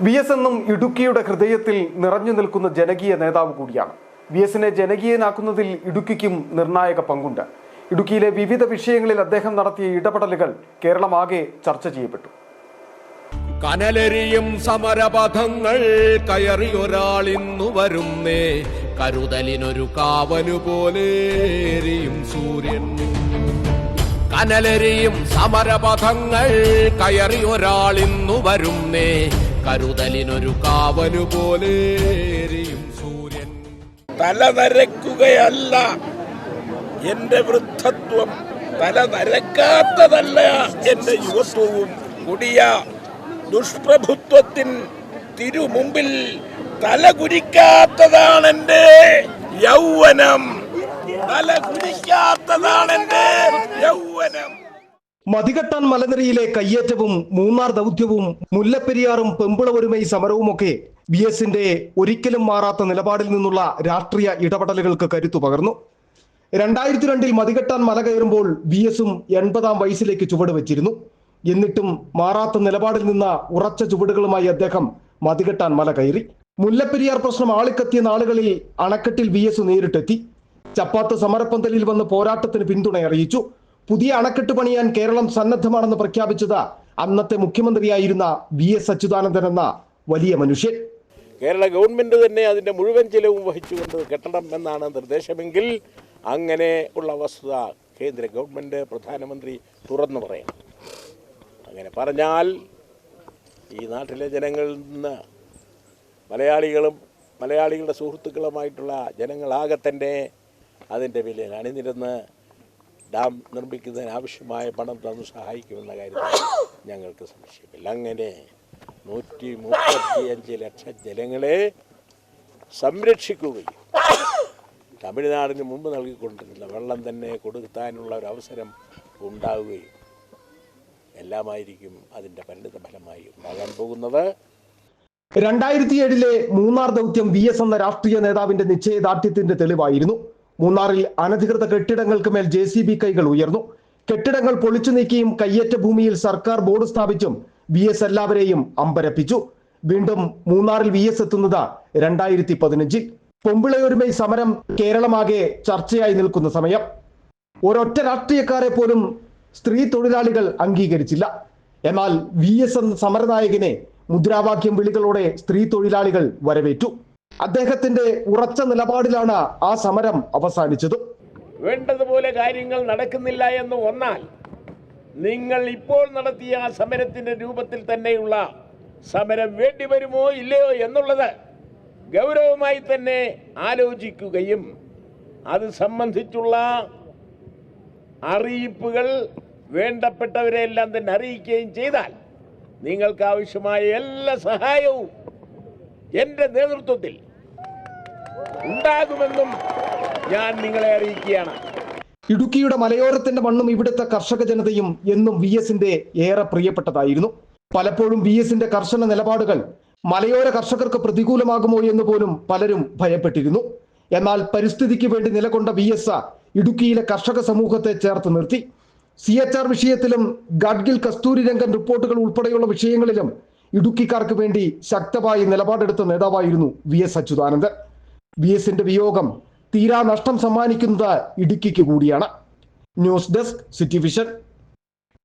V S എന്നും ഇടുക്കിയുടെ ഹൃദയത്തിൽ നിറഞ്ഞു നിൽക്കുന്ന ജനകീയ നേതാവ് കൂടിയാണ്. വി എസിനെ ജനകീയനാക്കുന്നതിൽ ഇടുക്കിക്കും നിർണായക പങ്കുണ്ട്. ഇടുക്കിയിലെ വിവിധ വിഷയങ്ങളിൽ അദ്ദേഹം നടത്തിയ ഇടപെടലുകൾ കേരളമാകെ ചർച്ച ചെയ്യപ്പെട്ടു. കനലെറിയും സമരപഥങ്ങൾ കയറിയൊരാൾ ഇന്നു വരുന്നേ. കരുതലിനൊരു കാവലു പോലെ എരിയും സൂര്യൻ. കനലെറിയും സമരപഥങ്ങൾ കയറിയൊരാൾ ഇന്നു വരുന്നേ. കരുതലിനൊരു കാവലു പോലെ സൂര്യൻ. തല നരക്കുകയല്ല എന്റെ വൃദ്ധത്വം തല നരക്കാത്തതല്ല എന്റെ യുവത്വവും. കൊടിയ ദുഷ്പ്രഭുത്വത്തിൻ തിരുമുമ്പിൽ തല കുരിക്കാത്തതാണ് എന്റെ യൗവനം. തല കുരിക്കാത്തതാണ് എന്റെ യൗവനം. മതികെട്ടാൻ മലനിരയിലെ കയ്യേറ്റവും മൂന്നാർ ദൗത്യവും മുല്ലപ്പെരിയാറും പെമ്പിളവരുമൈ സമരവുമൊക്കെ ബി എസിന്റെ ഒരിക്കലും മാറാത്ത നിലപാടിൽ നിന്നുള്ള രാഷ്ട്രീയ ഇടപെടലുകൾക്ക് കരുത്തു പകർന്നു. രണ്ടായിരത്തി രണ്ടിൽ മതികെട്ടാൻ മല കയറുമ്പോൾ ബി എസും എൺപതാം വയസ്സിലേക്ക് ചുവട് വെച്ചിരുന്നു. എന്നിട്ടും മാറാത്ത നിലപാടിൽ നിന്ന ഉറച്ച ചുവടുകളുമായി അദ്ദേഹം മതികെട്ടാൻ മല കയറി. മുല്ലപ്പെരിയാർ പ്രശ്നം ആളിക്കത്തിയ നാളുകളിൽ അണക്കെട്ടിൽ ബി എസ് നേരിട്ടെത്തി. ചപ്പാത്ത് സമരപ്പന്തലിൽ വന്ന് പോരാട്ടത്തിന് പിന്തുണ അറിയിച്ചു പുതിയ അണക്കെട്ട് പണിയാൻ കേരളം സന്നദ്ധമാണെന്ന് പ്രഖ്യാപിച്ചത് അന്നത്തെ മുഖ്യമന്ത്രിയായിരുന്ന വി എസ് അച്യുതാനന്ദൻ എന്ന വലിയ മനുഷ്യൻ. കേരള ഗവൺമെന്റ് തന്നെ അതിന്റെ മുഴുവൻ ചിലവും വഹിച്ചുകൊണ്ട് കെട്ടണം എന്നാണ് നിർദ്ദേശമെങ്കിൽ അങ്ങനെ ഉള്ള വസ്തുത കേന്ദ്ര ഗവൺമെന്റ് പ്രധാനമന്ത്രി തുറന്നു പറയണം. അങ്ങനെ പറഞ്ഞാൽ ഈ നാട്ടിലെ ജനങ്ങളിൽ നിന്ന് മലയാളികളും മലയാളികളുടെ സുഹൃത്തുക്കളുമായിട്ടുള്ള ജനങ്ങളാകെ തന്നെ അതിന്റെ വില അണിനിരന്ന് ഡാം നിർമ്മിക്കുന്നതിന് ആവശ്യമായ പണം തന്നു സഹായിക്കുമെന്ന കാര്യത്തിൽ ഞങ്ങൾക്ക് സംശയമില്ല. അങ്ങനെ നൂറ്റി മുപ്പത്തിയഞ്ച് ലക്ഷം ജനങ്ങളെ സംരക്ഷിക്കുകയും തമിഴ്നാടിന് മുമ്പ് നൽകിക്കൊണ്ടിരുന്ന വെള്ളം തന്നെ കൊടുക്കാനുള്ള ഒരു അവസരം ഉണ്ടാവുകയും എല്ലാമായിരിക്കും അതിന്റെ പരിണിത ഫലമായി ഉണ്ടാകാൻ പോകുന്നത്. രണ്ടായിരത്തി ഏഴിലെ മൂന്നാർ ദൗത്യം വി എസ് എന്ന രാഷ്ട്രീയ നേതാവിന്റെ നിശ്ചയദാർഢ്യത്തിന്റെ തെളിവായിരുന്നു. മൂന്നാറിൽ അനധികൃത കെട്ടിടങ്ങൾക്ക് മേൽ ജെ സി ബി കൈകൾ ഉയർന്നു. കെട്ടിടങ്ങൾ പൊളിച്ചു നീക്കിയും കയ്യേറ്റ ഭൂമിയിൽ സർക്കാർ ബോർഡ് സ്ഥാപിച്ചും വി എസ് എല്ലാവരെയും അമ്പരപ്പിച്ചു. വീണ്ടും മൂന്നാറിൽ വി എസ് എത്തുന്നത് രണ്ടായിരത്തി പതിനഞ്ചിൽ പൊമ്പിളയൊരുമൈ സമരം കേരളമാകെ ചർച്ചയായി നിൽക്കുന്ന സമയം. ഒരൊറ്റ രാഷ്ട്രീയക്കാരെ പോലും സ്ത്രീ തൊഴിലാളികൾ അംഗീകരിച്ചില്ല. എന്നാൽ വി എസ് എന്ന സമരനായകനെ മുദ്രാവാക്യം വിളികളോടെ സ്ത്രീ തൊഴിലാളികൾ വരവേറ്റു. അദ്ദേഹത്തിന്റെ ഉറച്ച നിലപാടിലാണ് ആ സമരം അവസാനിച്ചത്. വേണ്ടതുപോലെ കാര്യങ്ങൾ നടക്കുന്നില്ല എന്ന് വന്നാൽ നിങ്ങൾ ഇപ്പോൾ നടത്തിയ ആ സമരത്തിന്റെ രൂപത്തിൽ തന്നെയുള്ള സമരം വേണ്ടി വരുമോ ഇല്ലയോ എന്നുള്ളത് ഗൗരവമായി തന്നെ ആലോചിക്കുകയും അത് സംബന്ധിച്ചുള്ള അറിയിപ്പുകൾ വേണ്ടപ്പെട്ടവരെ എല്ലാം തന്നെ അറിയിക്കുകയും ചെയ്താൽ നിങ്ങൾക്ക് ആവശ്യമായ എല്ലാ സഹായവും എന്റെ നേതൃത്വത്തിൽ ഉണ്ടാകുമെന്നും ഞാൻ നിങ്ങളെ അറിയിക്കുകയാണ്. ഇടുക്കിയുടെ മലയോരത്തിന്റെ മണ്ണും ഇവിടുത്തെ കർഷക ജനതയും എന്നും വി എസിന്റെ ഏറെ പ്രിയപ്പെട്ടതായിരുന്നു. പലപ്പോഴും വി എസിന്റെ കർശന നിലപാടുകൾ മലയോര കർഷകർക്ക് പ്രതികൂലമാകുമോ എന്ന് പോലും പലരും ഭയപ്പെട്ടിരുന്നു. എന്നാൽ പരിസ്ഥിതിക്ക് വേണ്ടി നിലകൊണ്ട വി എസ് ഇടുക്കിയിലെ കർഷക സമൂഹത്തെ ചേർത്ത് നിർത്തി. സി എച്ച് ആർ വിഷയത്തിലും ഗഡ്ഗിൽ കസ്തൂരി രംഗൻ റിപ്പോർട്ടുകൾ ഉൾപ്പെടെയുള്ള വിഷയങ്ങളിലും ഇടുക്കിക്കാർക്ക് വേണ്ടി ശക്തമായി നിലപാടെടുത്ത നേതാവായിരുന്നു വി എസ് അച്യുതാനന്ദൻ. വി എസിന്റെ വിയോഗം തീരാ നഷ്ടം സമ്മാനിക്കുന്നത് ഇടുക്കിക്ക് കൂടിയാണ്. News desk City Vision.